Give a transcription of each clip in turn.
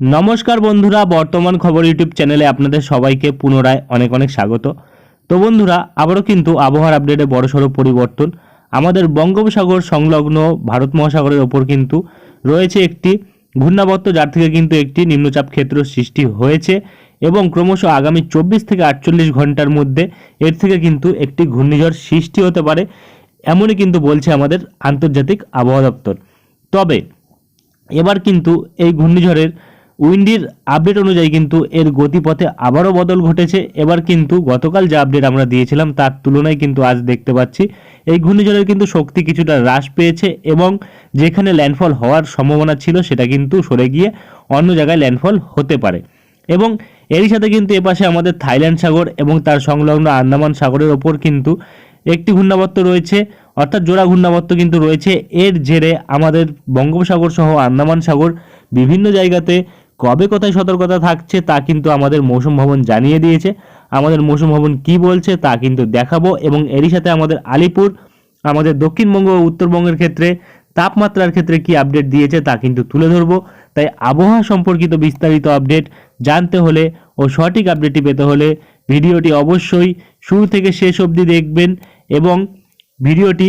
নমস্কার বন্ধুরা, বর্তমান খবর ইউটিউব চ্যানেলে আপনাদের সবাইকে পুনরায় অনেক অনেক স্বাগত। তো বন্ধুরা, আবারও কিন্তু আবহাওয়ার আপডেটে বড়সড় পরিবর্তন। আমাদের বঙ্গোপসাগর সংলগ্ন ভারত মহাসাগরের ওপর কিন্তু রয়েছে একটি ঘূর্ণাবর্ত, যার থেকে কিন্তু একটি নিম্নচাপ ক্ষেত্র সৃষ্টি হয়েছে এবং ক্রমশ আগামী চব্বিশ থেকে আটচল্লিশ ঘণ্টার মধ্যে এর থেকে কিন্তু একটি ঘূর্ণিঝড় সৃষ্টি হতে পারে, এমনই কিন্তু বলছে আমাদের আন্তর্জাতিক আবহাওয়া দপ্তর। তবে এবার কিন্তু এই ঘূর্ণিঝড়ের উইন্ডির আপডেট অনুযায়ী কিন্তু এর গতিপথে আবারও বদল ঘটেছে। এবার কিন্তু গতকাল যে আপডেট আমরা দিয়েছিলাম তার তুলনায় কিন্তু আজ দেখতে পাচ্ছি, এই ঘূর্ণিঝড়ের কিন্তু শক্তি কিছুটা হ্রাস পেয়েছে এবং যেখানে ল্যান্ডফল হওয়ার সম্ভাবনা ছিল সেটা কিন্তু সরে গিয়ে অন্য জায়গায় ল্যান্ডফল হতে পারে। এবং এরই সাথে কিন্তু এপাশে আমাদের থাইল্যান্ড সাগর এবং তার সংলগ্ন আন্দামান সাগরের ওপর কিন্তু একটি ঘূর্ণাবর্ত রয়েছে, অর্থাৎ জোড়া ঘূর্ণাবর্ত কিন্তু রয়েছে। এর জেরে আমাদের বঙ্গোপসাগর সহ আন্দামান সাগর বিভিন্ন জায়গাতে কবে কোথায় সতর্কতা থাকছে তা কিন্তু আমাদের মৌসুম ভবন জানিয়ে দিয়েছে। আমাদের মৌসুম ভবন কি বলছে তা কিন্তু দেখাবো এবং এরই সাথে আমাদের আলিপুর, আমাদের দক্ষিণবঙ্গ ও উত্তরবঙ্গের ক্ষেত্রে তাপমাত্রার ক্ষেত্রে কি আপডেট দিয়েছে তা কিন্তু তুলে ধরবো। তাই আবহাওয়া সম্পর্কিত বিস্তারিত আপডেট জানতে হলে ও সঠিক আপডেটটি পেতে হলে ভিডিওটি অবশ্যই শুরু থেকে শেষ অবধি দেখবেন এবং ভিডিওটি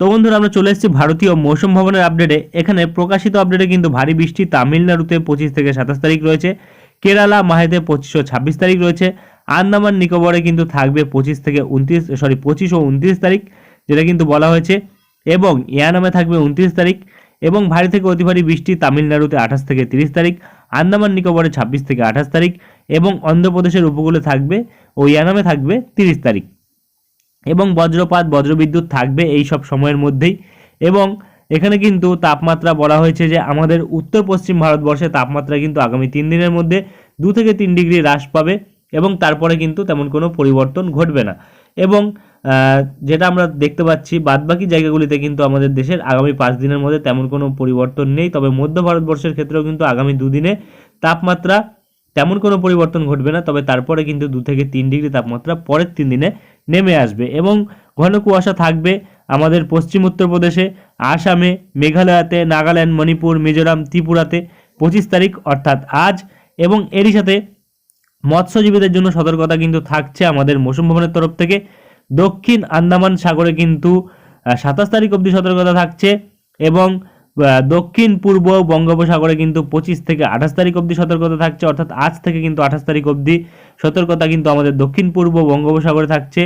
তো বন্ধুরা, আমরা চলে এসেছি ভারতীয় মৌসুম ভবনের আপডেটে এখানে প্রকাশিত আপডেটে কিন্তু ভারী বৃষ্টি তামিলনাড়ুতে পঁচিশ থেকে সাতাশ তারিখ রয়েছে, কেরালা মাহেতে পঁচিশ ও ছাব্বিশ তারিখ রয়েছে, আন্দামান, নিকোবরে কিন্তু থাকবে পঁচিশ থেকে উনত্রিশ সরি পঁচিশ ও উনত্রিশ তারিখ, যেটা কিন্তু বলা হয়েছে, এবং ইয়ানামে থাকবে উনত্রিশ তারিখ, এবং ভারী থেকে অতি ভারী বৃষ্টি তামিলনাড়ুতে আঠাশ থেকে তিরিশ তারিখ, আন্দামান, নিকোবরে ছাব্বিশ থেকে আঠাশ তারিখ, এবং অন্ধ্রপ্রদেশের উপকূলে থাকবে ও ইয়ানামে থাকবে তিরিশ তারিখ। এবং বজ্রপাত, বজ্রবিদ্যুৎ থাকবে এই সব সময়ের মধ্যেই। এবং এখানে কিন্তু তাপমাত্রা বলা হয়েছে যে আমাদের উত্তর পশ্চিম ভারতবর্ষে তাপমাত্রা কিন্তু আগামী তিন দিনের মধ্যে দু থেকে তিন ডিগ্রি হ্রাস পাবে এবং তারপরে কিন্তু তেমন কোনো পরিবর্তন ঘটবে না। এবং যেটা আমরা দেখতে পাচ্ছি, বাদবাকি জায়গাগুলিতে কিন্তু আমাদের দেশের আগামী পাঁচ দিনের মধ্যে তেমন কোনো পরিবর্তন নেই। তবে মধ্য ভারতবর্ষের ক্ষেত্রেও কিন্তু আগামী দুদিনে তাপমাত্রা তেমন কোনো পরিবর্তন ঘটবে না। তবে তারপরে কিন্তু দু থেকে তিন ডিগ্রি তাপমাত্রা পরের তিন দিনে নেমে আসবে এবং ঘন কুয়াশা থাকবে আমাদের পশ্চিম উত্তরপ্রদেশে আসামে, মেঘালয়াতে, নাগাল্যান্ড, মণিপুর, মিজোরাম, ত্রিপুরাতে পঁচিশ তারিখ অর্থাৎ আজ এবং এরই সাথে মৎস্যজীবীদের জন্য সতর্কতা কিন্তু থাকছে আমাদের মৌসুম ভবনের তরফ থেকে। দক্ষিণ আন্দামান সাগরে কিন্তু সাতাশ তারিখ অবধি সতর্কতা থাকছে এবং দক্ষিণ, পূর্ব বঙ্গোপসাগরে কিন্তু পঁচিশ থেকে আঠাশ তারিখ অবধি সতর্কতা থাকছে, অর্থাৎ আজ থেকে কিন্তু আঠাশ তারিখ অবধি সতর্কতা কিন্তু আমাদের দক্ষিণ, পূর্ব বঙ্গোপসাগরে থাকছে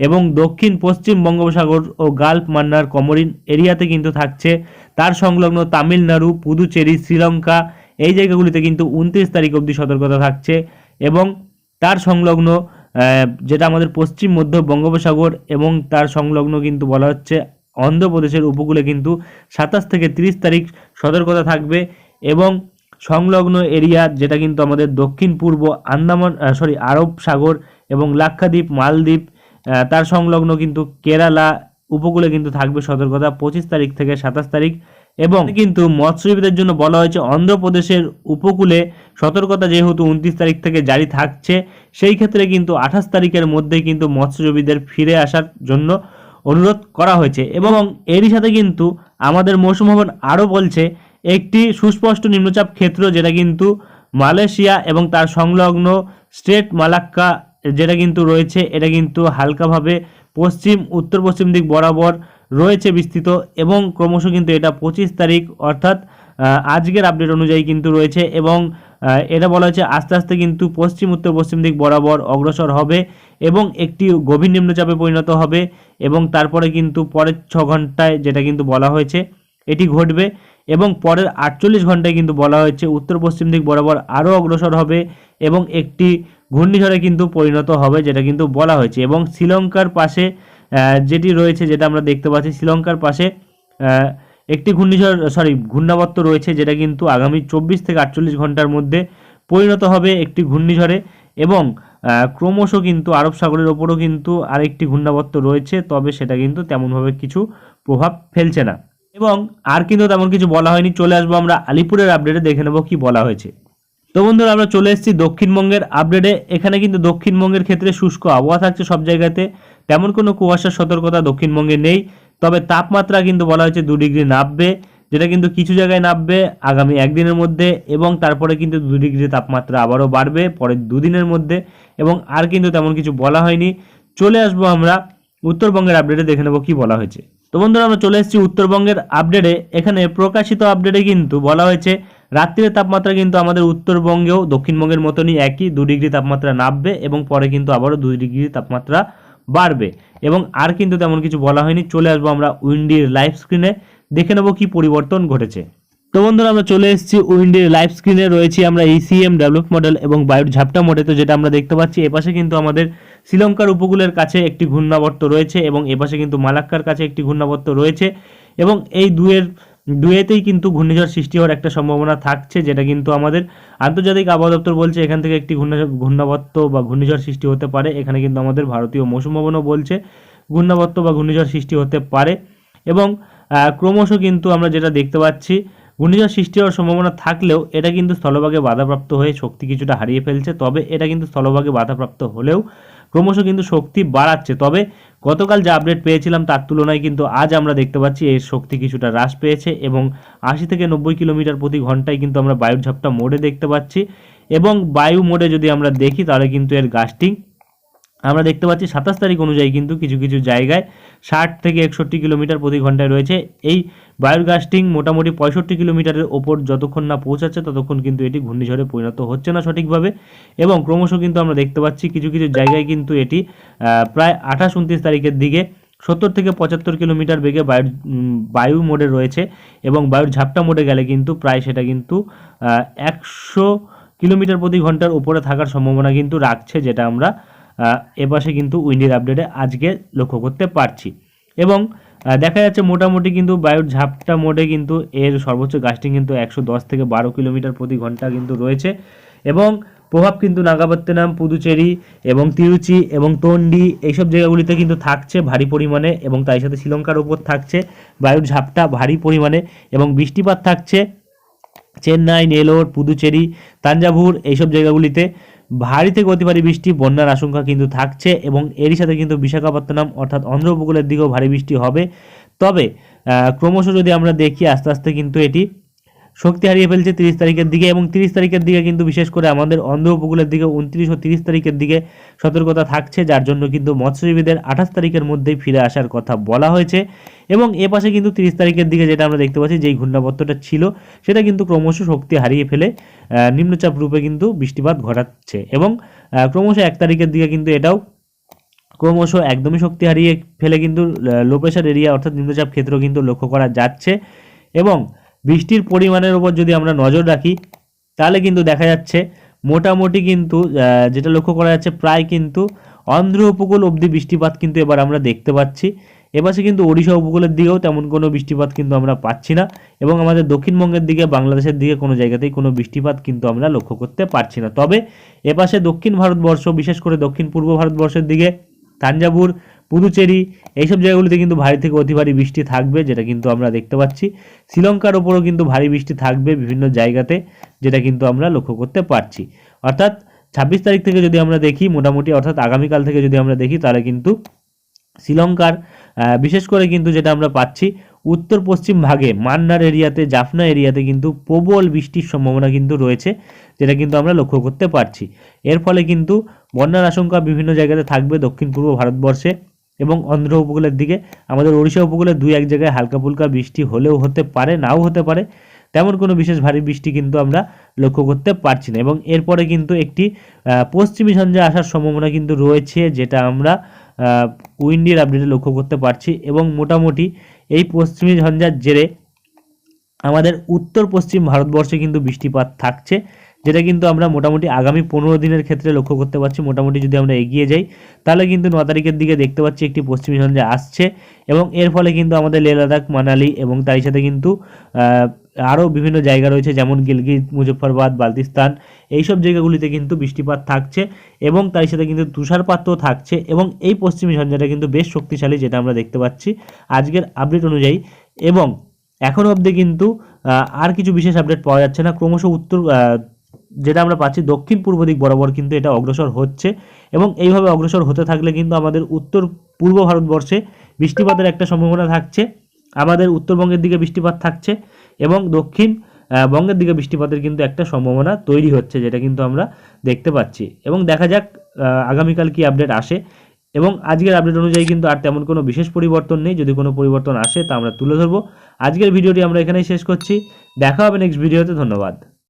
এবং দক্ষিণ, পশ্চিম বঙ্গোপসাগর ও গাল্ফ, মান্নার, কমরিন এরিয়াতে কিন্তু থাকছে। তার সংলগ্ন তামিলনাড়ু, পুদুচেরি, শ্রীলঙ্কা এই জায়গাগুলিতে কিন্তু উনত্রিশ তারিখ অবধি সতর্কতা থাকছে এবং তার সংলগ্ন যেটা আমাদের পশ্চিম, মধ্য বঙ্গোপসাগর এবং তার সংলগ্ন কিন্তু বলা হচ্ছে অন্ধ্রপ্রদেশের উপকূলে কিন্তু সাতাশ থেকে তিরিশ তারিখ সতর্কতা থাকবে এবং সংলগ্ন এরিয়া যেটা কিন্তু আমাদের দক্ষিণ পূর্ব আন্দামান সরি আরব সাগর এবং লাক্ষাদ্বীপ, মালদ্বীপ তার সংলগ্ন কিন্তু কেরালা উপকূলে কিন্তু থাকবে সতর্কতা পঁচিশ তারিখ থেকে সাতাশ তারিখ এবং কিন্তু মৎস্যজীবীদের জন্য বলা হয়েছে অন্ধ্রপ্রদেশের উপকূলে সতর্কতা যেহেতু উনত্রিশ তারিখ থেকে জারি থাকছে, সেই ক্ষেত্রে কিন্তু আঠাশ তারিখের মধ্যে কিন্তু মৎস্যজীবীদের ফিরে আসার জন্য অনুরোধ করা হয়েছে। এবং এরই সাথে কিন্তু আমাদের মৌসুম ভবন আরও বলছে, একটি সুস্পষ্ট নিম্নচাপ ক্ষেত্র যেটা কিন্তু মালয়েশিয়া এবং তার সংলগ্ন স্টেট মালাক্কা যেটা কিন্তু রয়েছে, এটা কিন্তু হালকাভাবে পশ্চিম উত্তর পশ্চিম দিক বরাবর রয়েছে বিস্তৃত এবং ক্রমশ কিন্তু এটা পঁচিশ তারিখ অর্থাৎ আজকের আপডেট অনুযায়ী কিন্তু রয়েছে এবং এটা বলা হয়েছে, আস্তে আস্তে কিন্তু পশ্চিম, উত্তর, পশ্চিম দিক বরাবর অগ্রসর হবে এবং একটি গভীর নিম্নচাপে পরিণত হবে এবং তারপরে কিন্তু পরের ছ ঘন্টায় যেটা কিন্তু বলা হয়েছে, এটি ঘটবে এবং পরের আটচল্লিশ ঘন্টায় কিন্তু বলা হয়েছে, উত্তর, পশ্চিম দিক বরাবর আরও অগ্রসর হবে এবং একটি ঘূর্ণিঝড়ে কিন্তু পরিণত হবে যেটা কিন্তু বলা হয়েছে এবং শ্রীলঙ্কার পাশে যেটি রয়েছে যেটা আমরা দেখতে পাচ্ছি, শ্রীলঙ্কার পাশে একটি ঘূর্ণিঝড় সরি ঘূর্ণাবর্ত রয়েছে যেটা কিন্তু আগামী চব্বিশ থেকে আটচল্লিশ ঘণ্টার মধ্যে পরিণত হবে একটি ঘূর্ণিঝড়ে এবং ক্রমশ কিন্তু আরব সাগরের ওপরও কিন্তু আরেকটি ঘূর্ণাবর্ত রয়েছে, তবে সেটা কিন্তু তেমনভাবে কিছু প্রভাব ফেলছে না। এবং আর কিন্তু তেমন কিছু বলা হয়নি। চলে আসব আমরা আলিপুরের আপডেটে দেখে নেব কি বলা হয়েছে। তো বন্ধুরা, আমরা চলে এসেছি দক্ষিণবঙ্গের আপডেটে এখানে কিন্তু দক্ষিণবঙ্গের ক্ষেত্রে শুষ্ক আবহাওয়া থাকছে সব জায়গাতে। তেমন কোনো কুয়াশার সতর্কতা দক্ষিণবঙ্গে নেই। তবে তাপমাত্রা কিন্তু বলা হয়েছে দু ডিগ্রি নামবে, যেটা কিন্তু কিছু জায়গায় নামবে আগামী একদিনের মধ্যে এবং তারপরে কিন্তু দু ডিগ্রি তাপমাত্রা আবারও বাড়বে পরের দুদিনের মধ্যে এবং আর কিন্তু তেমন কিছু বলা হয়নি। চলে আসব আমরা উত্তরবঙ্গের আপডেটে দেখে নেব কি বলা হয়েছে। তো বন্ধুরা, আমরা চলে এসেছি উত্তরবঙ্গের আপডেটে এখানে প্রকাশিত আপডেটে কিন্তু বলা হয়েছে, রাত্রির তাপমাত্রা কিন্তু আমাদের উত্তরবঙ্গেও দক্ষিণবঙ্গের মতনই একই, দু ডিগ্রি তাপমাত্রা নামবে এবং পরে কিন্তু আবারও দুই ডিগ্রি তাপমাত্রা বাড়বে। এবং আর কিন্তু তেমন কিছু বলা হয়নি। চলে আসব আমরা উইন্ডির লাইভ স্ক্রিনে। দেখে নেব কি পরিবর্তন ঘটেছে। তো বন্ধুরা, আমরা চলে এসেছি উইন্ডির লাইভ স্ক্রিনে। রয়েছি আমরা ইসিএম ডেভেলপ মডেল এবং বায়ুর ঝাপটা মডেল তো যেটা আমরা দেখতে পাচ্ছি, এপাশে কিন্তু আমাদের শ্রীলঙ্কার উপকূলের কাছে একটি ঘূর্ণাবর্ত রয়েছে এবং এপাশে কিন্তু মালাক্কার কাছে একটি ঘূর্ণাবর্ত রয়েছে। এবং এই দুয়ের দুয়েতেই কিন্তু ঘূর্ণিঝড় সৃষ্টি হওয়ার একটা সম্ভাবনা থাকছে, যেটা কিন্তু আমাদের আন্তর্জাতিক আবহাওয়া দপ্তর বলছে, এখান থেকে একটি ঘূর্ণা- ঘূর্ণাবর্ত বা ঘূর্ণিঝড় সৃষ্টি হতে পারে। এখানে কিন্তু আমাদের ভারতীয় মৌসুম ভবনও বলছে, ঘূর্ণাবর্ত বা ঘূর্ণিঝড় সৃষ্টি হতে পারে। এবং ক্রমশ কিন্তু আমরা যেটা দেখতে পাচ্ছি, ঘূর্ণিঝড় সৃষ্টি হওয়ার সম্ভাবনা থাকলেও এটা কিন্তু স্থলভাগে বাধাপ্রাপ্ত হয়ে শক্তি কিছুটা হারিয়ে ফেলছে, তবে এটা কিন্তু স্থলভাগে বাধাপ্রাপ্ত হলেও ক্রমশ কিন্তু শক্তি বাড়াচ্ছে। তবে গতকাল যে আপডেট পেয়েছিলাম তার তুলনায় কিন্তু আজ আমরা দেখতে পাচ্ছি এর শক্তি কিছুটা হ্রাস পেয়েছে এবং আশি থেকে নব্বই কিলোমিটার প্রতি ঘন্টায় কিন্তু আমরা বায়ুর ঝাপটা মোডে দেখতে পাচ্ছি এবং বায়ু মোডে যদি আমরা দেখি তাহলে কিন্তু এর গাস্টিং আমরা দেখতে পাচ্ছি সাতাশ তারিখ অনুযায়ী কিন্তু কিছু কিছু জায়গায় ষাট থেকে একষট্টি কিলোমিটার প্রতি ঘন্টায় রয়েছে। এই বায়ুর গাস্টিং মোটামুটি পঁয়ষট্টি কিলোমিটারের ওপর যতক্ষণ না পৌঁছাচ্ছে ততক্ষণ কিন্তু এটি ঘূর্ণিঝড়ে পরিণত হচ্ছে না সঠিকভাবে। এবং ক্রমশ কিন্তু আমরা দেখতে পাচ্ছি কিছু কিছু জায়গায় কিন্তু এটি প্রায় আঠাশ উনত্রিশ তারিখের দিকে সত্তর থেকে পঁচাত্তর কিলোমিটার বেগে বায়ু উম, বায়ু মোডে রয়েছে এবং বায়ুর ঝাপটা মোডে গেলে কিন্তু প্রায় সেটা কিন্তু একশো কিলোমিটার প্রতি ঘণ্টার উপরে থাকার সম্ভাবনা কিন্তু রাখছে যেটা আমরা এপাশে কিন্তু উইন্ডির আপডেটে আজকে লক্ষ্য করতে পারছি। এবং দেখা যাচ্ছে মোটামুটি কিন্তু বায়ুর ঝাপটা মোডে কিন্তু এর সর্বোচ্চ গাস্টিং কিন্তু একশো দশ থেকে বারো কিলোমিটার প্রতি ঘণ্টা কিন্তু রয়েছে। এবং প্রভাব কিন্তু নাগাপত্তনম, পুদুচেরি এবং তিরুচি এবং তন্ডি এইসব জায়গাগুলিতে কিন্তু থাকছে ভারী পরিমাণে এবং তাই সাথে শ্রীলঙ্কার ওপর থাকছে বায়ুর ঝাপটা ভারী পরিমাণে এবং বৃষ্টিপাত থাকছে। চেন্নাই, নেলোর, পুদুচেরি, তাঞ্জাভুর এইসব জায়গাগুলিতে ভারী থেকে অতি বৃষ্টি, বন্যার আশঙ্কা কিন্তু থাকছে এবং এরই সাথে কিন্তু বিশাখাপত্তনম অর্থাৎ অন্ধ্র উপকূলের দিকেও ভারী বৃষ্টি হবে। তবে ক্রমশ যদি আমরা দেখি, আস্তে আস্তে কিন্তু এটি শক্তি হারিয়ে ফেলছে তিরিশ তারিখের দিকে এবং তিরিশ তারিখের দিকে কিন্তু বিশেষ করে আমাদের অন্ধ্র উপকূলের দিকে উনত্রিশ ও তিরিশ তারিখের দিকে সতর্কতা থাকছে, যার জন্য কিন্তু মৎস্যজীবীদের আঠাশ তারিখের মধ্যেই ফিরে আসার কথা বলা হয়েছে। এবং এ পাশে কিন্তু তিরিশ তারিখের দিকে যেটা আমরা দেখতে পাচ্ছি, যেই ঘূর্ণাবর্তটা ছিল, সেটা কিন্তু ক্রমশ শক্তি হারিয়ে ফেলে নিম্নচাপ রূপে কিন্তু বৃষ্টিপাত ঘটাচ্ছে। এবং ক্রমশ এক তারিখের দিকে কিন্তু এটাও ক্রমশ একদমই শক্তি হারিয়ে ফেলে কিন্তু লো প্রেশার এরিয়া অর্থাৎ নিম্নচাপ ক্ষেত্র কিন্তু লক্ষ্য করা যাচ্ছে। এবং বৃষ্টির পরিমাণের উপর যদি আমরা নজর রাখি, তাহলে কিন্তু দেখা যাচ্ছে মোটামুটি কিন্তু যেটা লক্ষ্য করা যাচ্ছে প্রায় কিন্তু অন্ধ্র উপকূল অবধি বৃষ্টিপাত কিন্তু এবার আমরা দেখতে পাচ্ছি। এপাশে কিন্তু ওড়িশা উপকূলের দিকেও তেমন কোনো বৃষ্টিপাত কিন্তু আমরা পাচ্ছি না এবং আমাদের দক্ষিণবঙ্গের দিকে, বাংলাদেশের দিকে কোনো জায়গাতেই কোনো বৃষ্টিপাত কিন্তু আমরা লক্ষ্য করতে পারছি না। তবে এপাশে দক্ষিণ ভারতবর্ষ, বিশেষ করে দক্ষিণ পূর্ব ভারতবর্ষের দিকে, তাঞ্জাভুর পুদুচেরি, এইসব জায়গাগুলিতে কিন্তু ভারী থেকে অতি ভারী বৃষ্টি থাকবে, যেটা কিন্তু আমরা দেখতে পাচ্ছি। শ্রীলঙ্কার ওপরও কিন্তু ভারী বৃষ্টি থাকবে বিভিন্ন জায়গাতে, যেটা কিন্তু আমরা লক্ষ্য করতে পারছি। অর্থাৎ ছাব্বিশ তারিখ থেকে যদি আমরা দেখি মোটামুটি, অর্থাৎ আগামীকাল থেকে যদি আমরা দেখি, তাহলে কিন্তু শ্রীলঙ্কার বিশেষ করে কিন্তু যেটা আমরা পাচ্ছি উত্তর পশ্চিম ভাগে মান্নার এরিয়াতে, জাফনা এরিয়াতে কিন্তু প্রবল বৃষ্টির সম্ভাবনা কিন্তু রয়েছে, যেটা কিন্তু আমরা লক্ষ্য করতে পারছি। এর ফলে কিন্তু বন্যার আশঙ্কা বিভিন্ন জায়গাতে থাকবে দক্ষিণ পূর্ব ভারতবর্ষে। এবং অন্ধ্র উপকূলের দিকে। আমাদের ওড়িশা উপকূলে দুই এক জায়গায় হালকা ফুলকা বৃষ্টি হলেও হতে পারে, নাও হতে পারে। তেমন কোনো বিশেষ ভারী বৃষ্টি কিন্তু আমরা লক্ষ্য করতে পারছি না। এবং এরপরে কিন্তু একটি পশ্চিমী ঝঞ্ঝা আসার সম্ভাবনা কিন্তু রয়েছে, যেটা আমরা উইন্ডির আপডেটে লক্ষ্য করতে পারছি। এবং মোটামুটি এই পশ্চিমী ঝঞ্ঝার জেরে আমাদের উত্তর পশ্চিম ভারতবর্ষে কিন্তু বৃষ্টিপাত থাকছে। যেটা কিন্তু আমরা মোটামুটি আগামী পনেরো দিনের ক্ষেত্রে লক্ষ্য করতে পারছি। মোটামুটি যদি আমরা এগিয়ে যাই, তাহলে কিন্তু ন তারিখের দিকে দেখতে পাচ্ছি একটি পশ্চিমী ঝঞ্ঝা আসছে এবং এর ফলে কিন্তু আমাদের লে লাদাখ, মানালি এবং তারই সাথে কিন্তু আরও বিভিন্ন জায়গা রয়েছে যেমন গিলগিত, মুজফ্ফরবাদ বালতিস্তান এইসব জায়গাগুলিতে কিন্তু বৃষ্টিপাত থাকছে এবং তার সাথে কিন্তু তুষারপাতও থাকছে এবং এই পশ্চিমী ঝঞ্ঝাটা কিন্তু বেশ শক্তিশালী যেটা আমরা দেখতে পাচ্ছি আজকের আপডেট অনুযায়ী। এবং এখনও অবধি কিন্তু আর কিছু বিশেষ আপডেট পাওয়া যাচ্ছে না। ক্রমশ উত্তর যেটা আমরা পাচ্ছি দক্ষিণ পূর্ব দিক বরাবর কিন্তু এটা অগ্রসর হচ্ছে এবং এইভাবে অগ্রসর হতে থাকলে কিন্তু আমাদের উত্তর পূর্ব ভারতবর্ষে বৃষ্টিপাতের একটা সম্ভাবনা থাকছে, আমাদের উত্তরবঙ্গের দিকে বৃষ্টিপাত থাকছে এবং দক্ষিণ বঙ্গের দিকে বৃষ্টিপাতের কিন্তু একটা সম্ভাবনা তৈরি হচ্ছে যেটা কিন্তু আমরা দেখতে পাচ্ছি। এবং দেখা যাক আগামীকাল কি আপডেট আসে এবং আজকের আপডেট অনুযায়ী কিন্তু আর তেমন কোনো বিশেষ পরিবর্তন নেই, যদি কোনো পরিবর্তন আসে তা আমরা তুলে ধরবো। আজকের ভিডিওটি আমরা এখানেই শেষ করছি, দেখা হবে নেক্সট ভিডিওতে ধন্যবাদ।